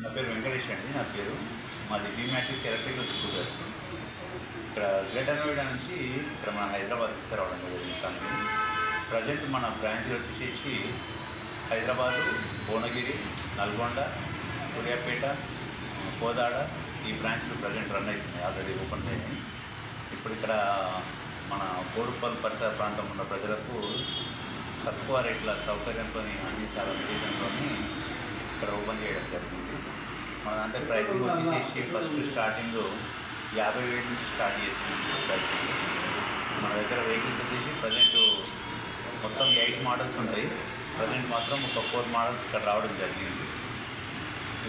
నా పేరు వెంకటేష్ అండి నా పేరు మాది డిమాటిస్ ఎలక్ట్రికల్ స్కూటర్స్ ఇక్కడ గ్రేటర్ నోయిడా నుంచి ఇక్కడ మన హైదరాబాద్ తీసుకురావడం జరిగింది కంపెనీ ప్రజెంట్ మన బ్రాంచ్లు వచ్చేసి హైదరాబాదు భువనగిరి నల్గొండ సూర్యాపేట కోదాడ ఈ బ్రాంచ్లు ప్రజెంట్ రన్ అవుతున్నాయి ఆల్రెడీ ఓపెన్ అయ్యాయి ఇప్పుడు ఇక్కడ మన కోడుపల్ పరిసర ప్రాంతం ఉన్న ప్రజలకు తక్కువ రేట్ల సౌకర్యంతో చాలా ఉద్దేశంతో ఇక్కడ ఓపెన్ చేయడం జరిగింది. మన అంటే ప్రైసింగ్ వచ్చేసి ఫస్ట్ స్టార్టింగ్ యాభై వేల నుంచి స్టార్ట్ చేసింది ప్రైసింగ్ మన దగ్గర వెహికల్స్ వచ్చేసి ప్రజెంట్ మొత్తం ఎయిట్ మోడల్స్ ఉంటాయి. ప్రజెంట్ మాత్రం ఒక ఫోర్ మోడల్స్ ఇక్కడ రావడం జరిగింది.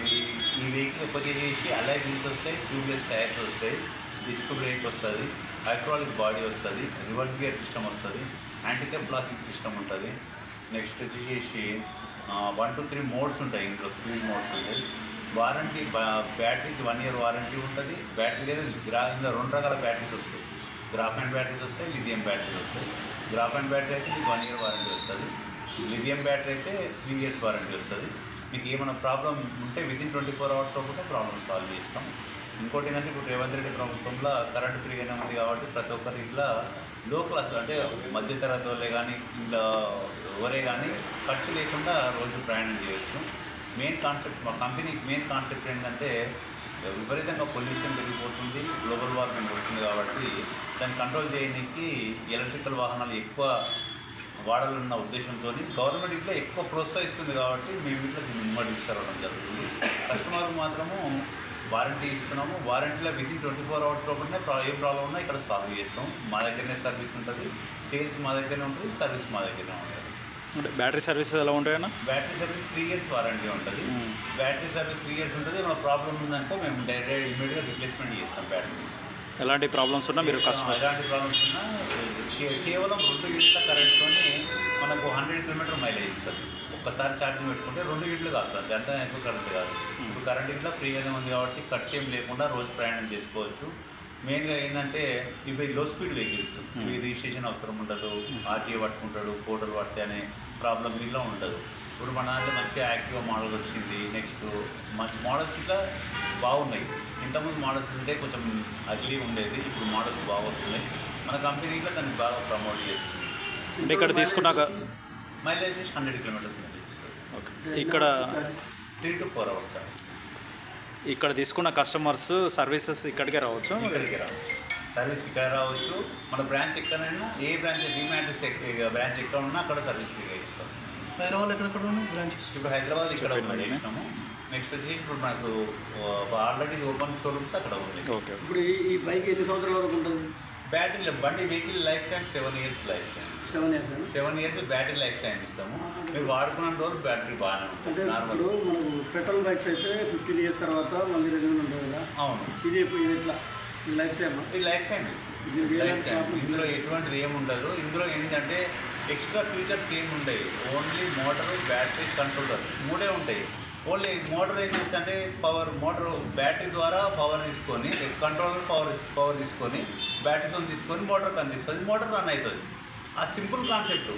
ఈ ఈ వెహికల్ వచ్చేసి అలై వీల్స్ వస్తాయి ట్యూబ్లెస్ టైర్స్ వస్తాయి డిస్క్ బ్రేక్ వస్తుంది హైడ్రాలిక్ బాడీ వస్తుంది రివర్స్ గేర్ సిస్టమ్ వస్తుంది యాంటీకేప్ బ్లాకింగ్ సిస్టమ్ ఉంటుంది. నెక్స్ట్ వచ్చేసి వన్ టూ త్రీ మోడ్స్ ఉంటాయి. ఇంట్లో స్పీడ్ మోడ్స్ ఉంటాయి. వారంటీ బ్యాటరీకి వన్ ఇయర్ వారంటీ ఉంటుంది. బ్యాటరీ గ్రా ఇంకా రెండు రకాల బ్యాటరీస్ వస్తాయి. గ్రాఫ్ అండ్ బ్యాటరీస్ వస్తాయి లిథియం బ్యాటరీస్ వస్తాయి. గ్రాఫ్ అండ్ బ్యాటరీ అయితే మీకు వన్ ఇయర్ వారంటీ వస్తుంది. లిథియం బ్యాటరీ అయితే త్రీ ఇయర్స్ వారంటీ వస్తుంది. మీకు ఏమైనా ప్రాబ్లం ఉంటే వితిన్ ట్వంటీ ఫోర్ అవర్స్ లోపల ప్రాబ్లమ్ సాల్వ్ చేస్తాం. ఇంకోటి ఏంటంటే ఇప్పుడు రేవంత్ రెడ్డి ప్రభుత్వంలో కరెంట్ ఫ్రీగానే ఉంది కాబట్టి ప్రతి ఒక్కరి ఇట్లా లో క్లాస్ అంటే మధ్యతరగతి వాళ్ళే కానీ ఇంకా ఎవరే కానీ ఖర్చు లేకుండా రోజు ప్రయాణం చేయొచ్చు. మెయిన్ కాన్సెప్ట్ మా కంపెనీ మెయిన్ కాన్సెప్ట్ ఏంటంటే విపరీతంగా పొల్యూషన్ పెరిగిపోతుంది గ్లోబల్ వార్మింగ్ వస్తుంది కాబట్టి దాన్ని కంట్రోల్ చేయడానికి ఎలక్ట్రికల్ వాహనాలు ఎక్కువ వాడాలన్న ఉద్దేశంతో గవర్నమెంట్ ఇట్లా ఎక్కువ ప్రోత్సహిస్తుంది కాబట్టి మేము ఇట్లా దీన్ని ముంగడు తీసుకురావడం జరుగుతుంది కస్టమర్ మాత్రము వారంటీ ఇస్తున్నాము. వారంటీలో వితిన్ ట్వంటీ ఫోర్ అవర్స్ లోపలనే ఏ ప్రాబ్లం ఉన్నా ఇక్కడ సాల్వ్ చేస్తాం. మా దగ్గరనే సర్వీస్ ఉంటుంది. సేల్స్ మా దగ్గరనే ఉంటుంది. సర్వీస్ మా దగ్గరనే ఉంటుంది. అంటే బ్యాటరీ సర్వీసెస్ ఎలా ఉంటాయన్నా? Battery service three years warranty ఉంటుంది. బ్యాటరీ సర్వీస్ త్రీ ఇయర్స్ ఉంటుంది. ఏమైనా ప్రాబ్లం ఉందంటే మేము డైరెక్ట్ ఇమీడియట్గా రిప్లేస్మెంట్ చేస్తాం బ్యాటరీస్ ఎలాంటి ప్రాబ్లమ్స్ ఉన్నా మీరు కస్టమర్స్ ఎలాంటి ప్రాబ్లమ్స్ ఉన్నా కేవలం రెండు యూనిట్ల కరెంట్తోనే మనకు హండ్రెడ్ కిలోమీటర్ మైలేజ్ ఇస్తుంది. ఒక్కసారి ఛార్జింగ్ పెట్టుకుంటే రెండు యూనిట్లు కాదు గంట ఎక్కువ కరెంట్ కాదు. ఇప్పుడు కరెంట్ ఇట్లా ఫ్రీగానే ఉంది కాబట్టి ఖర్చు ఏం లేకుండా రోజు ప్రయాణం చేసుకోవచ్చు. మెయిన్గా ఏంటంటే ఇవి లో స్పీడ్ వెహికల్స్ ఇవి రిజిస్ట్రేషన్ అవసరం ఉండదు. ఆర్టీఏ పట్టుకుంటాడు ఫోటోలు పడితే అనే ప్రాబ్లం దీనిలో ఉండదు. ఇప్పుడు మన దాంట్లో మంచి యాక్టివ్ మోడల్ వచ్చింది నెక్స్ట్ మంచి మోడల్స్ ఇట్లా బాగున్నాయి. ఇంతకుముందు మోడల్స్ ఉంటే కొంచెం అగ్లీ ఉండేది ఇప్పుడు మోడల్స్ బాగా వస్తున్నాయి మన కంపెనీ ఇట్లా దాన్ని బాగా ప్రమోట్ చేస్తుంది. అంటే ఇక్కడ తీసుకున్నాక మైలేజ్ హండ్రెడ్ కిలోమీటర్స్ మైలేజ్ ఇస్తుంది ఓకే ఇక్కడ త్రీ టు ఫోర్ అవర్స్ ఇక్కడ తీసుకున్న కస్టమర్స్ సర్వీసెస్ ఇక్కడికే రావచ్చు? ఇక్కడికి రావచ్చు సర్వీస్ ఇక్కడ రావచ్చు. మన బ్రాంచ్ ఎక్కడైనా ఏ బ్రాంచ్ డిమాండ్స్ బ్రాంచ్ ఎక్కడ ఉన్నా అక్కడ సర్వీస్ ఫ్రీగా ఇస్తాం వాళ్ళు ఎక్కడెక్కడ ఉన్నాయి బ్రాంచెస్ ఇప్పుడు హైదరాబాద్ ఇక్కడ చేసినాము నెక్స్ట్ వచ్చి ఇప్పుడు మనకు ఆల్రెడీ ఓపెన్ షోరూమ్స్ అక్కడ ఉంది. ఓకే ఇప్పుడు ఈ ఈ బైక్ ఎన్ని సంవత్సరాల వరకు ఉంటుంది? బ్యాటరీ బండి vehicle lifetime seven years lifetime seven years seven years battery lifetime ఇస్తాము. మీరు వాడుకున్న రోజు బ్యాటరీ బాగానే ఉంటుంది నార్మల్ మనకు పెట్రోల్ బైక్స్ అయితే ఫిఫ్టీన్ ఇయర్స్ తర్వాత మళ్ళీ రెన్యూల్ ఉంటుంది కదా. అవును. ఇది ఇప్పుడు ఇది ఎట్లా? లైఫ్ టైమ్ ఇది లైఫ్ టైం ఇది లైఫ్ టైం. ఇందులో ఎటువంటిది ఏమి ఉండదు. ఇందులో ఏంటంటే ఎక్స్ట్రా ఫీచర్స్ ఏమి ఉంటాయి ఓన్లీ మోటార్ బ్యాటరీ కంట్రోలర్ మూడే ఉంటాయి. ఓన్లీ మోటార్ ఏం చేస్తే పవర్ మోటార్ బ్యాటరీ ద్వారా పవర్ తీసుకొని కంట్రోలర్ పవర్ పవర్ తీసుకొని బ్యాటరీతో తీసుకొని మోటార్కి అందిస్తుంది మోటార్ రన్ అవుతుంది. ఆ సింపుల్ కాన్సెప్ట్.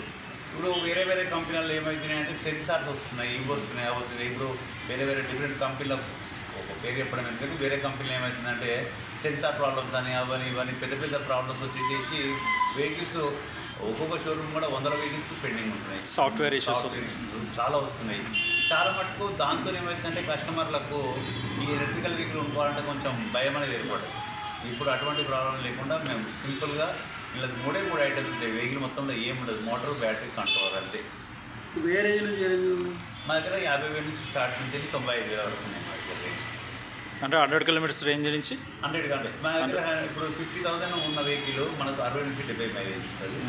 ఇప్పుడు వేరే వేరే కంపెనీలు ఏమవుతున్నాయి అంటే సెన్సార్స్ వస్తున్నాయి ఇవి వస్తున్నాయి అవి వస్తున్నాయి. ఇప్పుడు వేరే వేరే డిఫరెంట్ కంపెనీలకు ఒక పేరు చెప్పడం ఎందుకంటే వేరే కంపెనీలు ఏమవుతుందంటే సెన్సార్ ప్రాబ్లమ్స్ అని అవని ఇవన్నీ పెద్ద పెద్ద ప్రాబ్లమ్స్ వచ్చేసేసి వెహికల్స్ ఒక్కొక్క షోరూమ్ కూడా వందల వెహికల్స్ పెండింగ్ ఉంటున్నాయి. సాఫ్ట్వేర్ ఇష్యూస్ చాలా వస్తున్నాయి. చాలా మటుకు దాంతో ఏమవుతుందంటే కస్టమర్లకు ఈ ఎలక్ట్రికల్ వెహికల్ ఉండాలంటే కొంచెం భయం అనేది ఏర్పడదు ఇప్పుడు అటువంటి ప్రాబ్లం లేకుండా మేము సింపుల్గా ఇలా మూడే మూడు ఐటమ్స్ ఉంటాయి వెహికల్ మొత్తంలో ఏముండదు మోటార్ బ్యాటరీ కంట్రోల్ అంతే. ఉంది? మా దగ్గర యాభై వేల నుంచి స్టార్ట్ నుంచి వెళ్ళి తొంభై ఐదు వేల వరకు ఉన్నాయి మా దగ్గర అంటే హండ్రెడ్ కిలోమీటర్స్ రేంజ్ నుంచి? హండ్రెడ్ కంటే. మా దగ్గర ఇప్పుడు ఫిఫ్టీ థౌసండ్ ఉన్న వెహికల్ మనకు అరవై నుంచి డెబ్బై మైలేజ్ ఇస్తుంది.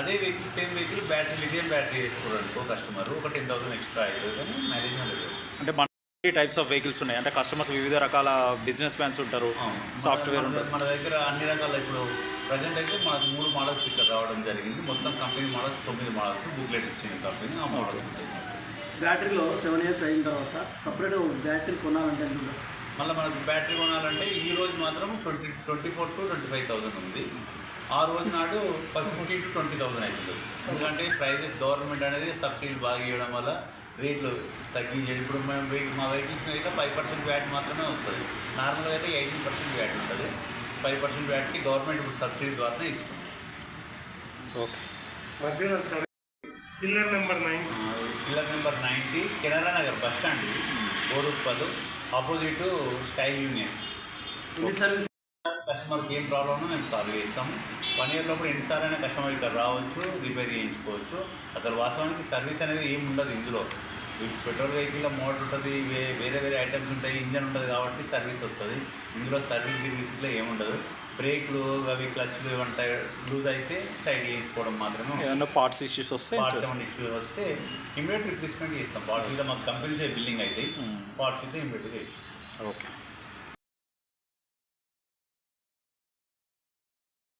అదే vehicle same vehicle battery lithium battery వేసుకోవడానికి కస్టమర్ ఒక టెన్ థౌసండ్ ఎక్స్ట్రా అవుతుంది కానీ మైలేజ్ లేదు. అంటే మన టైప్స్ ఆఫ్ వెహికల్స్ ఉన్నాయి. అంటే కస్టమర్స్ వివిధ రకాల బిజినెస్ మ్యాన్స్ ఉంటారు. సాఫ్ట్వేర్ ఉంటుంది మన దగ్గర అన్ని రకాల ఇప్పుడు ప్రజెంట్ అయితే మనకు మూడు మోడల్స్ ఇక్కడ రావడం జరిగింది. మొత్తం కంపెనీ మోడల్స్ తొమ్మిది మోడల్స్ బుక్లెట్ ఇచ్చింది కంపెనీ ఆ మోడల్స్ ఉంటాయి. బ్యాటరీలో సెవెన్ ఇయర్స్ అయిన తర్వాత సపరేట్ బ్యాటరీ కొనాలంటే? మళ్ళీ మనకు బ్యాటరీ కొనాలంటే ఈ రోజు మాత్రం twenty twenty four to twenty five thousand ఉంది. ఆ రోజు నాడు ఫిఫ్టీ టు ట్వంటీ థౌసండ్ అవుతుంది. ఎందుకంటే ప్రైజెస్ గవర్నమెంట్ అనేది సబ్సిడీ బాగా ఇవ్వడం వల్ల రేట్లు తగ్గించేది. ఇప్పుడు మేము మా వెహికల్స్ అయితే ఫైవ్ పర్సెంట్ వ్యాట్ మాత్రమే వస్తుంది. నార్మల్గా అయితే ఎయిటీన్ పర్సెంట్ వ్యాట్ ఉంటుంది. ఫైవ్ పర్సెంట్ వ్యాట్కి గవర్నమెంట్ ఇప్పుడు సబ్సిడీ ద్వారానే ఇస్తుంది ఓకే మధ్యలో సరే. Pillar number nine pillar number ninety Canara Nagar bus stand Boduppal opposite style union service కస్టమర్కి ఏం ప్రాబ్లమ్ మేము సాల్వ్ చేస్తాం. వన్ ఇయర్ లోపల ఎన్నిసార్లు అయినా కస్టమర్ ఇక్కడ రావచ్చు రిపేర్ చేయించుకోవచ్చు. అసలు వాస్తవానికి సర్వీస్ అనేది ఏం ఉండదు ఇందులో. పెట్రోల్ వెహికల్లో మోటార్ ఉంటుంది వే- వేరే వేరే ఐటమ్స్ ఉంటాయి ఇంజన్ ఉంటుంది కాబట్టి సర్వీస్ వస్తుంది. ఇందులో సర్వీస్ గిర్వీస్లో ఏముండదు బ్రేక్లు అవి క్లచ్లు ఏమంటాయి లూజ్ అయితే టైట్ చేయించుకోవడం మాత్రమే. ఏమన్నా పార్ట్స్ ఇష్యూస్ వస్తే పార్ట్స్ ఏమైనా ఇష్యూ వస్తే ఇమీడియట్ రిప్లేస్మెంట్ చేస్తాం. పార్ట్స్ మాకు కంపెనీసే బిల్లింగ్ అయితే. పార్ట్స్ అయితే ఇమీడియట్గా ఇస్తాం ఓకే.